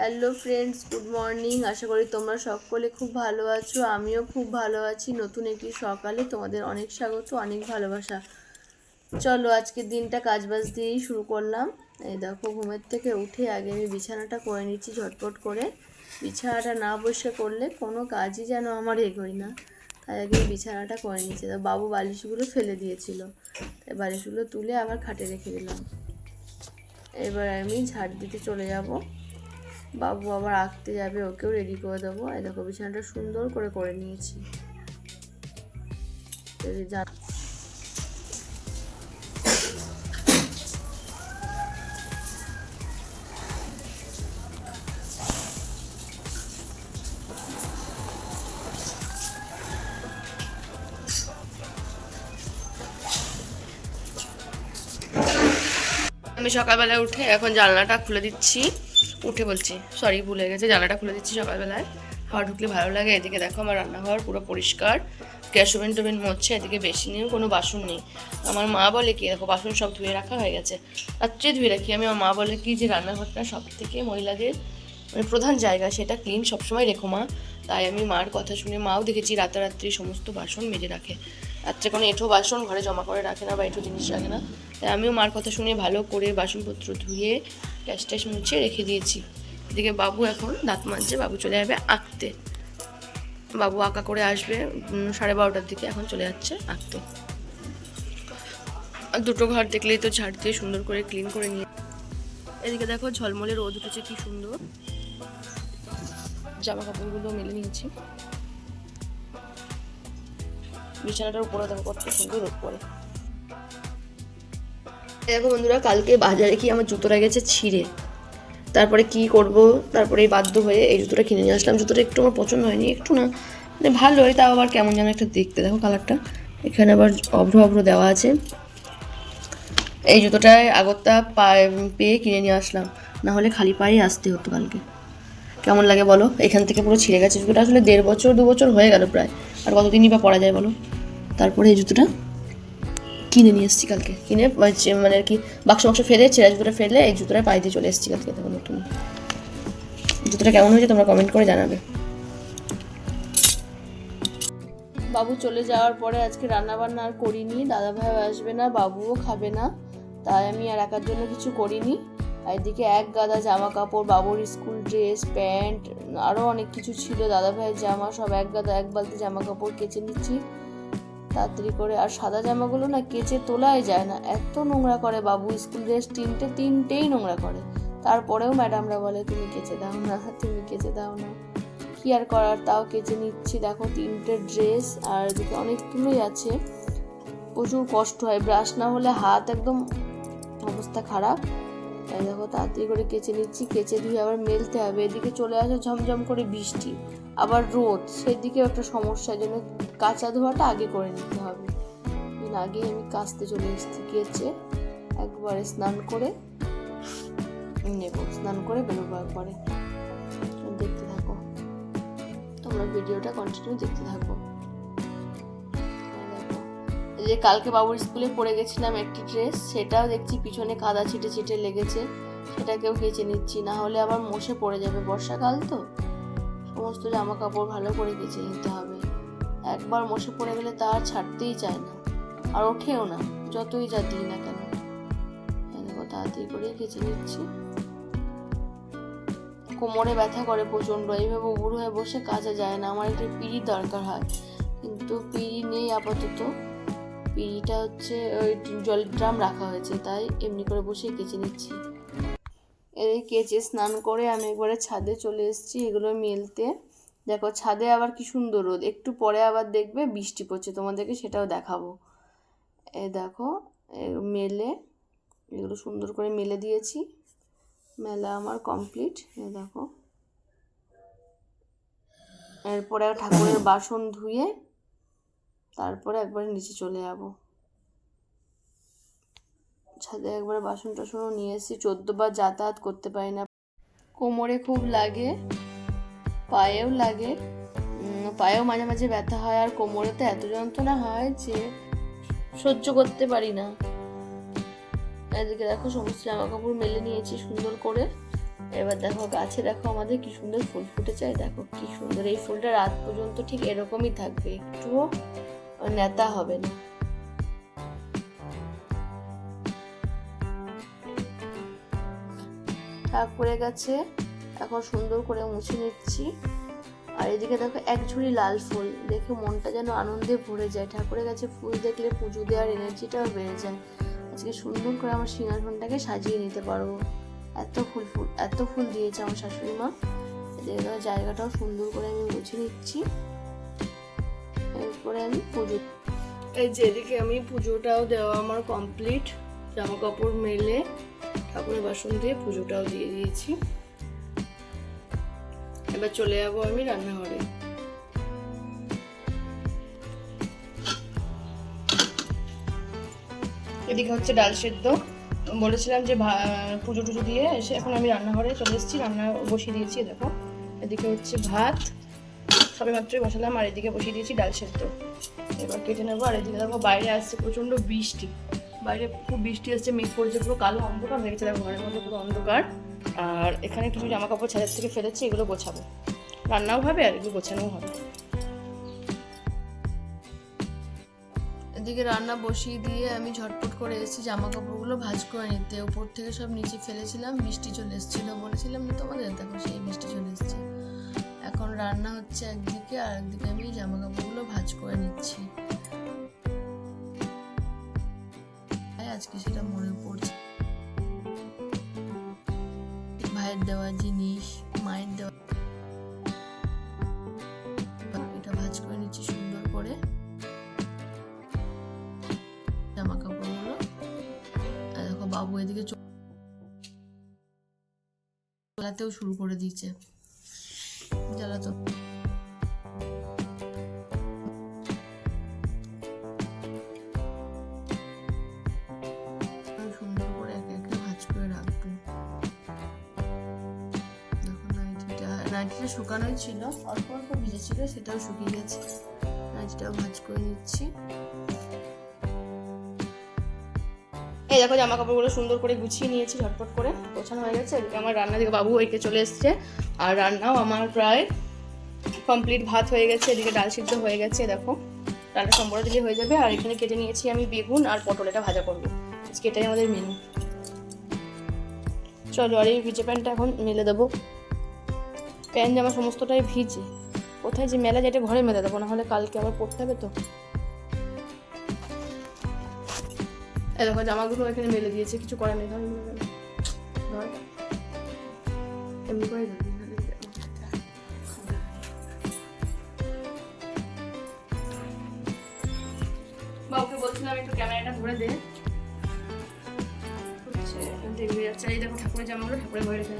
Hello friends good morning আশা করি তোমরা সকলে খুব ভালো আছো। আমিও খুব ভালো আছি। নতুন একটি সকালে তোমাদের অনেক স্বাগত, অনেক ভালোবাসা। চলো, আজকের দিনটা কাজবাজ দিয়েই শুরু করলাম। এই দেখো, ঘুমের থেকে উঠে আগে আমি বিছানাটা করে নিচ্ছি ঝটপট করে। বিছানাটা না বসে করলে কোনো কাজই যেন আমার এগোয় না। তাই আগে বিছানাটা করে নিচ্ছি। তা বাবু বালিশগুলো ফেলে দিয়েছিল। তাই বালিশগুলো তুলে আবার খাটে রেখে দিলাম। এবার আমি ঝাড় দিতে চলে যাব। বাবু আবার আঁকতে যাবে, ওকেও রেডি করে দেবো। এই দেখো, বিছানাটা সুন্দর করে করে নিয়েছি। আমি সকালবেলা উঠে এখন জানলাটা খুলে দিচ্ছি। উঠে বলছি সরি ভুলে গেছে, জানলাটা খুলে দিচ্ছি সকালবেলায়। হাওয়া ঢুকলে ভালো লাগে, এদিকে দেখো আমার রান্নাঘর পুরো পরিষ্কার। গ্যাস ওভেন টোভেন মরছে এদিকে বেশি নিয়েও কোনো বাসন নেই। আমার মা বলে কি, দেখো বাসন সব ধুয়ে রাখা হয়ে গেছে। রাত্রে ধুয়ে রাখি, আমি আমার মা বলে কি যে রান্নাঘরটা সব থেকে মহিলাদের মানে প্রধান জায়গা, সেটা ক্লিন সবসময় রেখো মা। তাই আমি মার কথা শুনে মাও দেখেছি, রাতারাত্রি সমস্ত বাসন মেজে রাখে। রাত্রে কোনো এঁঠো বাসন ঘরে জমা করে রাখে না বা এঁঠো জিনিস রাখে না। তাই আমিও মার কথা শুনে ভালো করে বাসনপত্র ধুয়ে গ্যাস ট্যাস মুছে রেখে দিয়েছি। এদিকে বাবু এখন দাঁত মাজছে, বাবু চলে যাবে আঁকতে। বাবু আঁকা করে আসবে সাড়ে বারোটার দিকে এখন চলে যাচ্ছে আঁকতে। দুটো ঘর দেখলেই তো ঝাড় দিয়ে সুন্দর করে ক্লিন করে নিয়ে এদিকে দেখো ঝলমলে রোদ উঠেছে, কি সুন্দর। জামা কাপড়গুলো মেলে নিয়েছি। বিছানাটার উপরে দেখো কত সুন্দর পড়ে দেখো বন্ধুরা, কালকে বাজারে কি আমার জুতোটা গেছে ছিঁড়ে। তারপরে কি করব, তারপরে বাধ্য হয়ে এই জুতোটা কিনে নিয়ে আসলাম। জুতোটা একটু আমার পছন্দ হয়নি, একটু না মানে ভালো হয় তাও আবার কেমন যেন একটা দেখতে। দেখো কালারটা, এখানে আবার অভ্র অভ্র দেওয়া আছে। এই জুতোটায় আগরটা পেয়ে কিনে নিয়ে আসলাম, না হলে খালি পায়ে আসতে হতো কালকে। কেমন লাগে বলো? এখান থেকে পুরো ছিঁড়ে গেছে জুতোটা। আসলে দেড় বছর, দু বছর হয়ে গেল প্রায়। আর কতদিনই বা পরা যায় বলো? তারপরে এই জুতোটা কিনে নিয়ে এসেছি কালকে। কিনে মানে আর কি বাক্স বাক্স ফেলে ছেঁড়া জুতোটা ফেলে এই জুতোটা পায়ে দিয়ে চলে এসেছি কালকে তখন নতুন। জুতোটা কেমন হয়েছে তোমরা কমেন্ট করে জানাবে। বাবু চলে যাওয়ার পরে আজকে রান্না বান্না আর করিনি দাদা ভাই আসবে না, বাবুও খাবে না, তাই আমি আর একার জন্য কিছু করিনি। এদিকে এক গাদা জামা কাপড় বাবুর স্কুল ড্রেস, প্যান্ট আরও অনেক কিছু ছিল। দাদা ভাইয়ের জামা সব এক গাদা, এক বালতি জামা কাপড় কেচে নিচ্ছি। তাড়াতাড়ি করে, আর সাদা জামাগুলো না কেচে তোলাই যায় না। এত নোংরা করে বাবু, স্কুল ড্রেস তিনটে, তিনটেই নোংরা করে। তারপরেও ম্যাডামরা বলে, তুমি কেচে দাও না, তুমি কেচে দাও না। কি আর করার, তাও কেচে নিচ্ছি। দেখো, তিনটে ড্রেস, আর এদিকে অনেকগুলোই আছে। প্রচুর কষ্ট হয়। ব্রাশ না হলে হাত একদম অবস্থা খারাপ। তাই দেখো, তাড়াতাড়ি করে কেচে নিচ্ছি। কেচে ধুয়ে আবার মেলতে হবে। এদিকে চলে আসে ঝমঝম করে বৃষ্টি। আবার রোদ। সেদিকেও একটা সমস্যা। জন্য কাঁচা ধোয়াটা আগে করে নিতে হবে। দিন আগে আমি কাচতে চলে এসেছি কেচে। একবারে স্নান করে নেব। স্নান করে বেরোবো একবারে। দেখতে থাকো। তোমরা ভিডিওটা কন্টিনিউ দেখতে থাকো। যে কালকে বাবুর স্কুলে পরে গেছিলাম একটি ড্রেস, সেটাও দেখছি পিছনে কাদা ছিটে ছিটে লেগেছে। সেটাকেও কেচে নিচ্ছি না, হলে আবার মশে পড়ে যাবে। বর্ষাকাল তো? সমস্ত জামা কাপড় ভালো করে কেচে নিতে হবে। একবার মশে পড়ে গেলে তা আর ছাড়তেই চায় না। আর ওঠেও না, যতই যা দিই না কেন। তাড়াতাড়ি করে কেচে নিচ্ছি। কোমরে ব্যথা করে প্রচণ্ড, এইভাবে উবুর হয়ে বসে কাজে যায় না। আমার একটা পিড়ির দরকার হয়, কিন্তু পিড়ি নেই আপাতত। পিড়িটা হচ্ছে, ওই জলের ড্রাম রাখা হয়েছে, তাই এমনি করে বসে কেচে নিচ্ছি। এই কেচে স্নান করে আমি একবারে ছাদে চলে এসেছি, এগুলো মেলতে। দেখো, ছাদে আবার কি সুন্দর রোদ। একটু পরে আবার দেখবে বৃষ্টি পড়ছে, তোমাদেরকে সেটাও দেখাবো। এ দেখো মেলে, এগুলো সুন্দর করে মেলে দিয়েছি। মেলা আমার কমপ্লিট, এ দেখো। এরপরে ঠাকুরের বাসন ধুয়ে তারপরে একবারে নিচে চলে যাব। ছাদে একবারে বাসন টাসনও নিয়ে এসেছি। চোদ্দবার যাতায়াত করতে পারি না। কোমরে খুব লাগে, পায়েও লাগে। পায়েও মাঝে মাঝে ব্যথা হয় আর কোমরে তো এত যন্ত্রণা হয় যে সহ্য করতে পারি না। এদিকে দেখো সমস্ত জামা কাপড় মেলে নিয়েছি সুন্দর করে। এবার দেখো গাছে দেখো আমাদের কি সুন্দর ফুল ফুটেছে। এই দেখো কি সুন্দর এই ফুলটা রাত পর্যন্ত ঠিক এরকমই থাকবে। একটুও নেতা হবে না ঠাক পড়ে গেছে, এখন সুন্দর করে মুছে নিচ্ছি। আর এদিকে দেখো এক ঝুড়ি লাল ফুল, দেখে মনটা যেন আনন্দে ভরে যায়। ঠাকুরের কাছে ফুল দেখলে পুজো দেওয়ার এনার্জিটাও বেড়ে যায়। আজকে সুন্দর করে আমার সিংহাসনটাকে সাজিয়ে নিতে পারব এত ফুল ফুল, এত ফুল দিয়েছে আমার শাশুড়ি মা। জায়গাটাও সুন্দর করে আমি মুছে নিচ্ছি। এরপরে আমি পুজো। এই যে এদিকে আমি পুজোটাও দেওয়া আমার কমপ্লিট জামা কাপড় মেলে ঠাকুরের বাসন দিয়ে পুজোটাও দিয়ে দিয়েছি। এবার চলে যাব আমি রান্নাঘরে। এদিকে হচ্ছে ডাল সেদ্ধ। বলেছিলাম যে পুজো টুজো দিয়ে এসে এখন আমি রান্নাঘরে চলে এসেছি, রান্না বসিয়ে দিয়েছি দেখো। এদিকে হচ্ছে ভাত সবে মাত্রই বসালাম আর এদিকে বসিয়ে দিয়েছি, ডাল সেদ্ধ। এবার কেটে নেব, আর এদিকে দেখো বাইরে আসছে প্রচণ্ড বৃষ্টি। বাইরে খুব বৃষ্টি আসছে, মেঘ পড়ছে পুরো কালো অন্ধকার হয়ে গেছে, দেখো ঘরের মধ্যে পুরো অন্ধকার। আর এখানে কিছু জামা কাপড় ছাদের থেকে ফেলেছি, এগুলো গোছাবো। রান্নাও হবে আর এগুলো গোছানোও হবে। এদিকে রান্না বসিয়ে দিয়ে আমি ঝটপট করে এসেছি জামা কাপড়গুলো ভাজ করে নিতে। উপর থেকে সব নিচে ফেলেছিলাম বৃষ্টি চলে এসেছিল বলেছিলাম তোমাদের? দেখো সেই বৃষ্টি চলে এসেছে। এখন রান্না হচ্ছে একদিকে আর একদিকে আমি জামা কাপড়গুলো ভাজ করে নিচ্ছি। আজকে সেটা মনে পড়ছে। ভাইয়ের দেওয়া জিনিস, মায়ের দেওয়া এটা ভাঁজ করে নিচ্ছি সুন্দর করে। জামা কাপড়গুলো দেখো বাবু এদিকে চলাতেও শুরু করে দিয়েছে। জ্বালাতো সুন্দর করে একে ভাঁজ করে নাইটিটা শুকানোই ছিল, অল্প অল্প ভিজে ছিল, সেটাও শুকিয়ে গেছে। নাইটিটাও ভাজ করে নিচ্ছি। এই দেখো জামা কাপড়গুলো সুন্দর করে গুছিয়ে নিয়েছি ঝটপট করে। গোছানো হয়ে গেছে। এদিকে আমার রান্না দিকে বাবু একে চলে এসছে। আর রান্নাও আমার প্রায় কমপ্লিট ভাত হয়ে গেছে। এদিকে ডাল সিদ্ধ হয়ে গেছে, দেখো। ডালটা সম্বর দিলে হয়ে যাবে। আর এখানে কেটে নিয়েছি আমি বেগুন আর পটল, এটা ভাজা করব। আজকে এটাই আমাদের মেনু চলো, আর এই ভিজে প্যান্টটা এখন মেলে দেবো। প্যান্ট জামা সমস্তটাই ভিজে। কোথায় যে মেলা যেটা ঘরে মেলে দেবো না হলে কালকে আবার পড়তে হবে তো। দেখো, জামাগুলো এখানে মেলে দিয়েছে, কিছু করার নেই। এমনি করে বলছিলাম একটু ক্যামেরাটা ধরে দে থেকে যাচ্ছে। এই দেখো ঠাকুরের জামাগুলো, ঠাকুরের ঘরে রেখে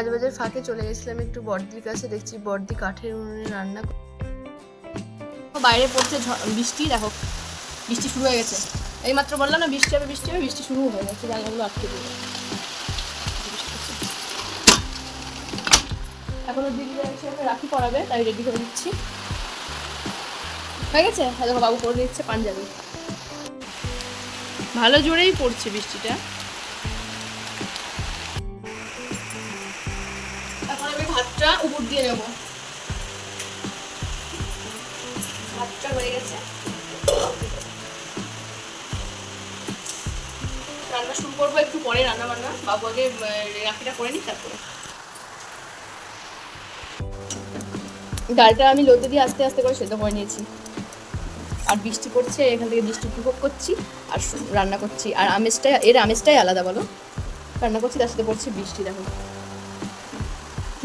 কাজ বাজার ফাঁকে চলে গেছিলাম একটু বর্দির কাছে, দেখছি বর্দি কাঠের উনুনে রান্না বাইরে পড়ছে বৃষ্টি, দেখো। বৃষ্টি শুরু হয়ে গেছে। এই মাত্র বললাম না, বৃষ্টি হবে বৃষ্টি হবে, বৃষ্টি শুরু হয়ে গেছে জানলাগুলো আটকে দিয়ে এখনও দিদি ওকে রাখি পড়াবে তাই রেডি করে দিচ্ছি। হয়ে গেছে? হ্যাঁ দেখো, বাবু করে দিচ্ছে পাঞ্জাবি। ভালো জোরেই পড়ছে বৃষ্টিটা। দিয়ে নেব ভাতটা হয়ে গেছে। রান্না শুরু করব একটু পরে রান্না বান্না বাবু আগে রাখিটা করে নিই, তারপরে। ডালটা আমি লোতে দিয়ে আস্তে আস্তে করে সেদ্ধ করে নিয়েছি। আর বৃষ্টি পড়ছে, এখান থেকে বৃষ্টি উপভোগ করছি, আর রান্না করছি। আর আমেজটাই, এর আমেজটাই আলাদা বলো। রান্না করছি, তার সাথে পড়ছে বৃষ্টি, দেখো।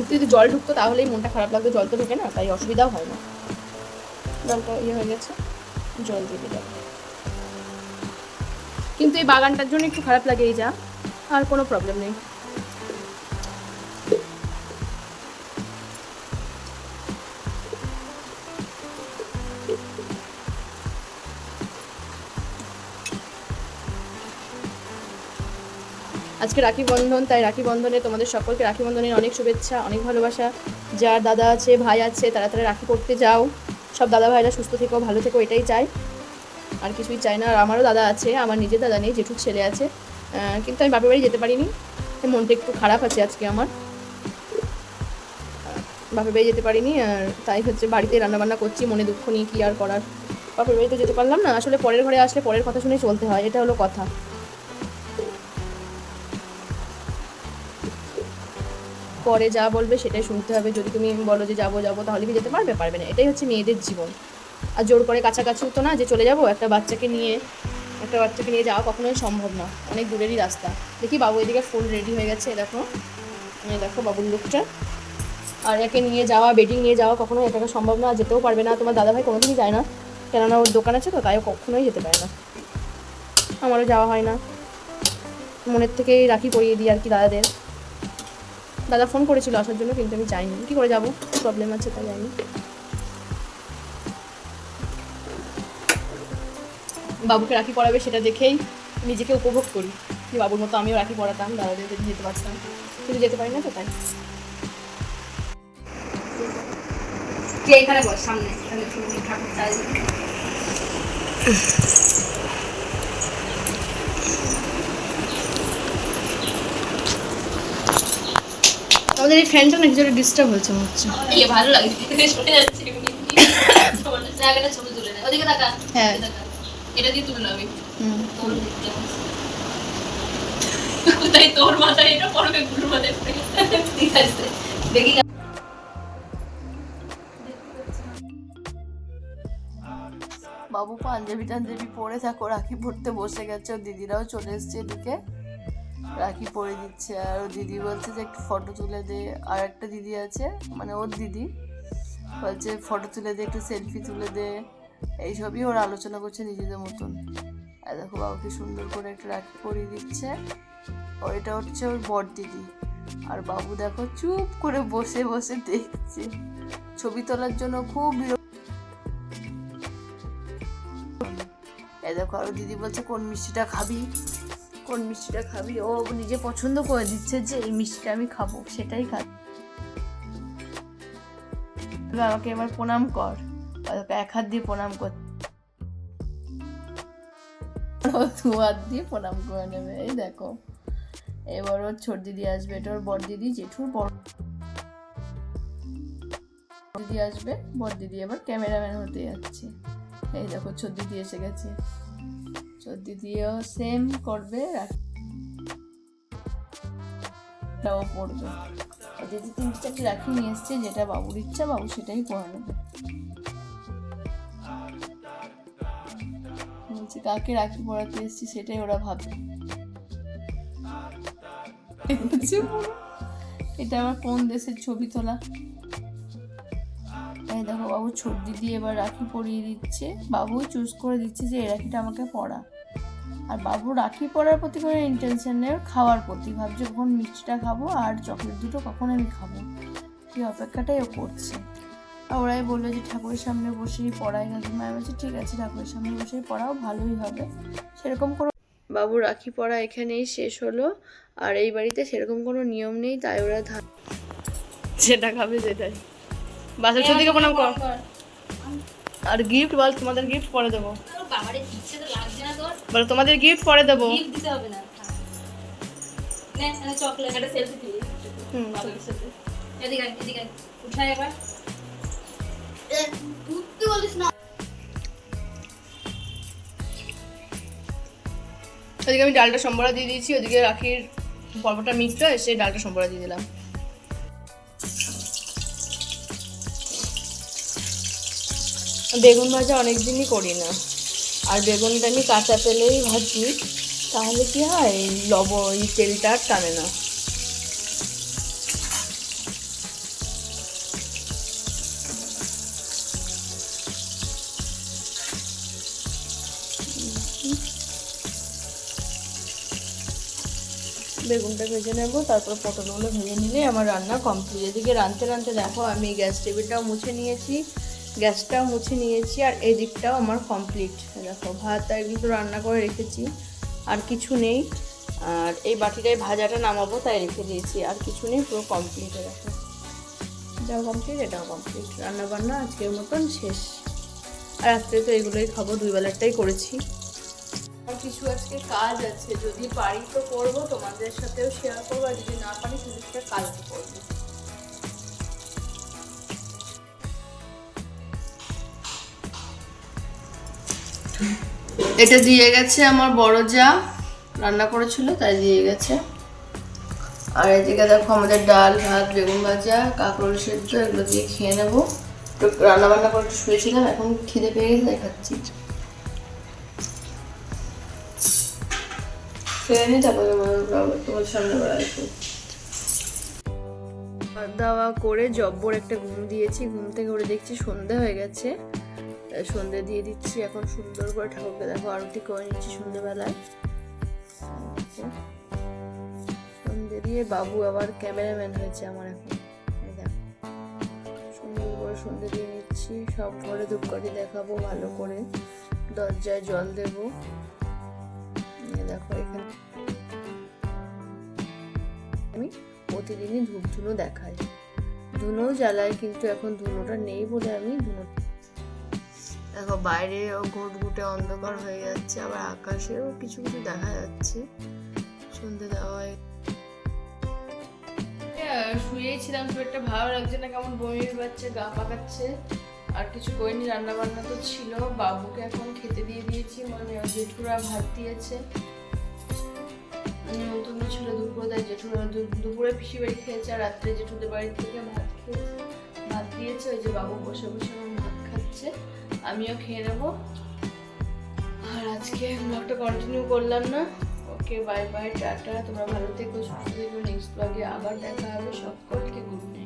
কিন্তু যদি জল ঢুকতো তাহলেই মনটা খারাপ লাগতো, জল তো ঢুকে না, তাই অসুবিধাও হয় না। জলটা ইয়ে হয়ে গেছে, জল দিয়ে দিলাম। কিন্তু এই বাগানটার জন্য একটু খারাপ লাগে এই যা, আর কোনো প্রবলেম নেই। আজকে রাখি বন্ধন, তাই রাখি বন্ধনে তোমাদের সকলকে রাখি বন্ধনের অনেক শুভেচ্ছা, অনেক ভালোবাসা। যার দাদা আছে, ভাই আছে, তারা তারা রাখি করতে যাও। সব দাদা ভাইরা সুস্থ থেকো, ভালো থেকো, এটাই চাই। আর কিছুই চাই না, আর আমারও দাদা আছে, আমার নিজের দাদা নেই, জেঠুর ছেলে আছে। কিন্তু আমি বাপের বাড়ি যেতে পারিনি। মনটা একটু খারাপ আছে আজকে আমার। বাপের বাড়ি যেতে পারিনি, আর তাই হচ্ছে বাড়িতে রান্নাবান্না করছি, মনে দুঃখ নিয়ে কী আর করার। বাপের বাড়িতে যেতে পারলাম না, আসলে পরের ঘরে আসলে পরের কথা শুনে চলতে হয়, এটা হলো কথা। পরে যা বলবে সেটাই শুনতে হবে। যদি তুমি বলো যে যাব যাব, তাহলে কি যেতে পারবে? পারবে না। এটাই হচ্ছে মেয়েদের জীবন। আর জোর করে কাছাকাছিও তো না যে চলে যাব, একটা বাচ্চাকে নিয়ে, একটা বাচ্চাকে নিয়ে যাওয়া কখনোই সম্ভব না। অনেক দূরেরই রাস্তা। দেখি বাবু এদিকে ফুল রেডি হয়ে গেছে, দেখো। দেখো বাবুর লুকটা আর একে নিয়ে যাওয়া বেডিং নিয়ে যাওয়া কখনোই এটাকে সম্ভব না, যেতেও পারবে না। তোমার দাদাভাই কোনোদিনই যায় না। কেননা ওর দোকান আছে তো, তাই কখনোই যেতে পারে না। আমারও যাওয়া হয় না। মনের থেকেই রাখি পরিয়ে দিই আর কি দাদাদের। দাদা ফোন করেছিল আসার জন্য, কিন্তু আমি যাইনি। কী করে যাব? প্রবলেম আছে তাই যাইনি বাবুকে রাখি পড়াবে সেটা দেখেই নিজেকে উপভোগ করি। যে বাবুর মতো আমিও রাখি পড়াতাম, দাদাদের যদি যেতে পারতাম। কিন্তু যেতে পারি না তো তাই। এখানে বস, সামনে। ঠাকুর আমাদের এই ফ্যানটা না কিছু ডিস্টার্ব হয়েছে মনে হচ্ছে। ভালো লাগে শুনে যাচ্ছে এমনি। এমনি। জায়গাটা ছবি তুলে নেয় ওদিকে তাকা হ্যাঁ। এটা দিয়ে তুলে নেবে হুম। কোথায় তোর মাথায় এটা গুরুর মাথায় ঠিক আছে দেখি বাবু পাঞ্জাবি টাঞ্জাবি পরে থাকো রাখি পরতে বসে গেছে। ওর দিদিরাও চলে এসছে এদিকে। রাখি পরে দিচ্ছে, আর ও দিদি বলছে যে একটু ফটো তুলে দে। আর একটা দিদি আছে মানে ওর দিদি বলছে ফটো তুলে দে, একটু সেলফি তুলে দে। এইসবই ওরা আলোচনা করছে নিজেদের মতন। আর দেখো বাবুকে সুন্দর করে একটা রাখি পরিয়ে দিচ্ছে। ও এটা হচ্ছে ওর বর দিদি। আর বাবু দেখো চুপ করে বসে বসে দেখছে। ছবি তোলার জন্য খুব এই দেখো আরও দিদি বলছে, কোন মিষ্টিটা খাবি? কোন মিষ্টিটা খাবি? ও নিজে পছন্দ করে দিচ্ছে যে এই মিষ্টিটা আমি খাব, সেটাই খাবি। আমাকে এবার প্রণাম কর। এক হাত দিয়ে প্রণাম কর। দু হাত দিয়ে প্রণাম করে নেবে। এই দেখো। এবার ওর ছোট দিদি আসবে। এটা ওর বড় দিদি জেঠুর বড় দিদি আসবে। বড় দিদি এবার ক্যামেরাম্যান হতে যাচ্ছে। এই দেখো ছোট দিদি এসে গেছে। ছোট দিদিও সেম করবে রাখিটাও পড়বে। দিদি তিনটে চারটে রাখি নিয়ে এসছে, যেটা বাবুর ইচ্ছা, বাবু সেটাই পড়া নেবে। বলছি, কাকে রাখি পড়াতে এসছি, সেটাই ওরা ভাবে। এটা আবার কোন দেশের ছবি তোলা? দেখো, বাবু ছোট দিদি এবার রাখি পরিয়ে দিচ্ছে। বাবু চুজ করে দিচ্ছে যে, এই রাখিটা আমাকে পরা আর বাবু রাখি পরার প্রতি কোনো ইন্টেনশন নেই খাওয়ার প্রতি। ভাবছে কখন মিষ্টিটা খাব আর চকলেট দুটো কখন আমি খাব? সেই অপেক্ষাটাই ও করছে। আর ওরাই বলল যে ঠাকুরের সামনে বসেই পড়াই গেছে মায়ের বলছে ঠিক আছে ঠাকুরের সামনে বসেই পড়াও ভালোই হবে। সেরকম কোনো বাবু রাখি পড়া এখানেই শেষ হলো। আর এই বাড়িতে সেরকম কোনো নিয়ম নেই তাই ওরা ধান যেটা খাবে সেটাই। বাসার ছদিকে প্রণাম কর। আর গিফট বল তোমাদের গিফট পরে দেবো। বলো তোমাদের গিফট পরে দেবো। ওদিকে আমি ডালটা সম্বরা দিয়ে দিয়েছি ওদিকে রাখির পর্বটা মিটটা এসে ডালটা সম্বরা দিয়ে দিলাম। বেগুন ভাজা অনেক দিনই করি না। আর বেগুনটা আমি কাঁচা তেলেই ভাজি, তাহলে কি হয়? লব এই তেলটা আর টানে না। বেগুনটা ভেজে নেব, তারপর পটলগুলো ভেজে নিলে আমার রান্না কমপ্লিট এদিকে রাঁধতে রাঁধতে দেখো, আমি গ্যাস টেবিলটাও মুছে নিয়েছি। গ্যাসটাও মুছে নিয়েছি আর এদিকটাও আমার কমপ্লিট দেখো, ভাত আর কিন্তু রান্না করে রেখেছি, আর কিছু নেই। আর এই বাটিটায় ভাজাটা নামাবো, তাই রেখে দিয়েছি। আর কিছু নেই, পুরো কমপ্লিট গেছে এটাও কমপ্লিট এটাও কমপ্লিট রান্না বান্না আজকের মতন শেষ। আর রাত্রে তো এগুলোই খাব দুই বেলারটাই করেছি। আর কিছু আজকে কাজ আছে, যদি পারি তো করব, তোমাদের সাথেও শেয়ার করব, আর যদি না পারি, সেটা কালকে করব। এটা দিয়ে গেছে আমার বড় যা রান্না করেছিল, তাই দিয়ে গেছে। আর এদিকে দেখো আমাদের ডাল, ভাত, বেগুন ভাজা, কাঁকরোল সেদ্ধ, এগুলো দিয়ে খেয়ে নেব। একটু রান্না বান্না করে একটু শুয়েছিলাম, এখন খিদে পেয়ে গেছে, তাই খাচ্ছি। খেয়ে নি, তারপরে তোমার- সামনে দাওয়া করে জব্বর একটা ঘুম দিয়েছি, ঘুম থেকে উঠে দেখছি সন্ধে হয়ে গেছে। সন্ধে দিয়ে দিচ্ছি এখন সুন্দর করে ঠাকুরকে দেখো আরতি করে নিচ্ছি সন্ধেবেলায় সন্ধে দিয়ে বাবু আবার ক্যামেরাম্যান হয়েছে আমার এখন। সুন্দর করে সন্ধে দিয়ে নিচ্ছি, সব ঘরে ধূপকাঠি দেখাবো, ভালো করে দরজায় জল দেবো। দেখো এখানে আমি প্রতিদিনই ধূপ ধুনো দেখাই। ধুনো জ্বালাই, কিন্তু এখন ধুনোটা নেই বলে আমি ধুনো দেখো, বাইরে ঘুট ঘুটে অন্ধকার হয়ে যাচ্ছে, আবার আকাশেও কিছু কিছু দেখা যাচ্ছে। সন্ধে দেওয়া হয় শুয়েছিলাম একটা ভালো লাগছে না, কেমন বমির পাচ্ছে, গা পাকাচ্ছে। আর কিছু করিনি রান্না বান্না তো ছিল, বাবুকে এখন খেতে দিয়ে দিয়েছি মানে জেঠুরা ভাত দিয়েছে। নিমন্ত্রণ ছিল দুপুরে, তাই জেঠুরা দুপুরে পিসি বাড়ি খেয়েছে, আর রাত্রে জেঠুদের বাড়ি থেকে ভাত খেয়েছে ভাত দিয়েছে, ওই যে বাবু বসে বসে ভাত খাচ্ছে। আমিও খেয়ে নেব। আর আজকে ব্লগটা কন্টিনিউ করলাম না। ওকে বাই বাই টাটা, তোমরা ভালো থেকো, সুস্থ থেকো নেক্সট ব্লগে আবার দেখা হবে। সকলকে গুড নাইট